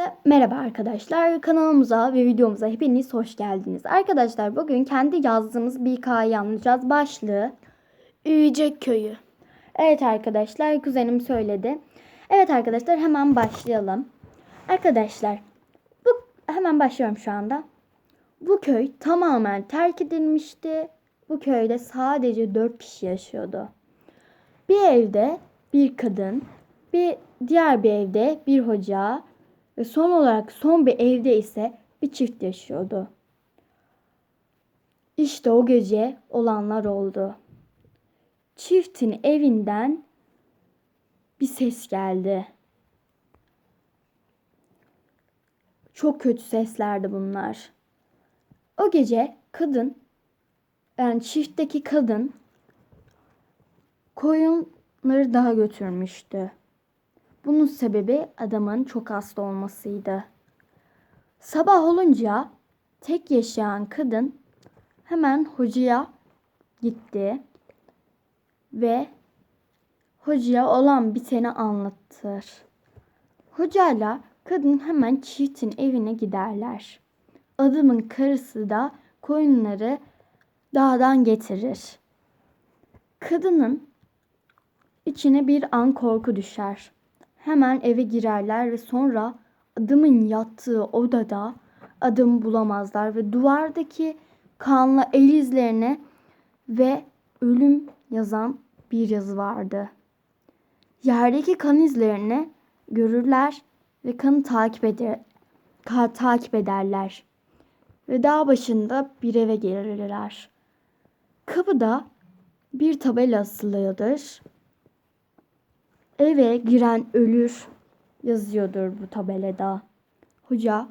Herkese merhaba arkadaşlar. Kanalımıza ve videomuza hepiniz hoş geldiniz. Arkadaşlar bugün kendi yazdığımız bir hikaye anlatacağız. Başlığı Üyecek köyü. Evet arkadaşlar kuzenim söyledi. Evet arkadaşlar hemen başlayalım. Arkadaşlar bu hemen başlıyorum şu anda. Bu köy tamamen terk edilmişti. Bu köyde sadece 4 kişi yaşıyordu. Bir evde bir kadın, bir diğer bir evde bir hoca ve son olarak son bir evde ise bir çift yaşıyordu. İşte o gece olanlar oldu. Çiftin evinden bir ses geldi. Çok kötü seslerdi bunlar. O gece kadın yani çiftteki kadın koyunları daha götürmüştü. Bunun sebebi adamın çok hasta olmasıydı. Sabah olunca tek yaşayan kadın hemen hocaya gitti ve hocaya olan biteni anlatır. Hocayla kadın hemen çiftin evine giderler. Adamın karısı da koyunları dağdan getirir. Kadının içine bir an korku düşer. Hemen eve girerler ve sonra adamın yattığı odada adamı bulamazlar ve duvardaki kanlı el izlerine ve ölüm yazan bir yazı vardı. Yerdeki kan izlerini görürler ve kanı takip eder, ka- takip ederler. Ve dağ başında bir eve gelirler. Kapıda bir tabela asılıdır. Eve giren ölür yazıyordur bu tabelada. Hoca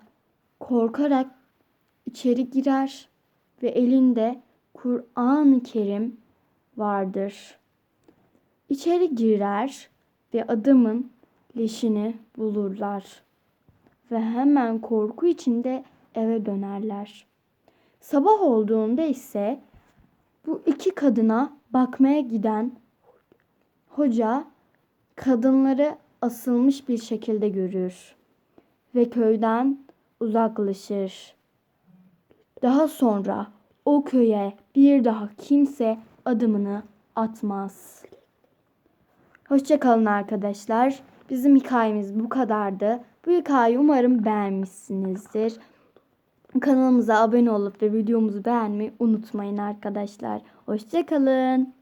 korkarak içeri girer ve elinde Kur'an-ı Kerim vardır. İçeri girer ve adamın leşini bulurlar ve hemen korku içinde eve dönerler. Sabah olduğunda ise bu iki kadına bakmaya giden hoca kadınları asılmış bir şekilde görür ve köyden uzaklaşır. Daha sonra o köye bir daha kimse adımını atmaz. Hoşçakalın arkadaşlar. Bizim hikayemiz bu kadardı. Bu hikayeyi umarım beğenmişsinizdir. Kanalımıza abone olup ve videomuzu beğenmeyi unutmayın arkadaşlar. Hoşçakalın.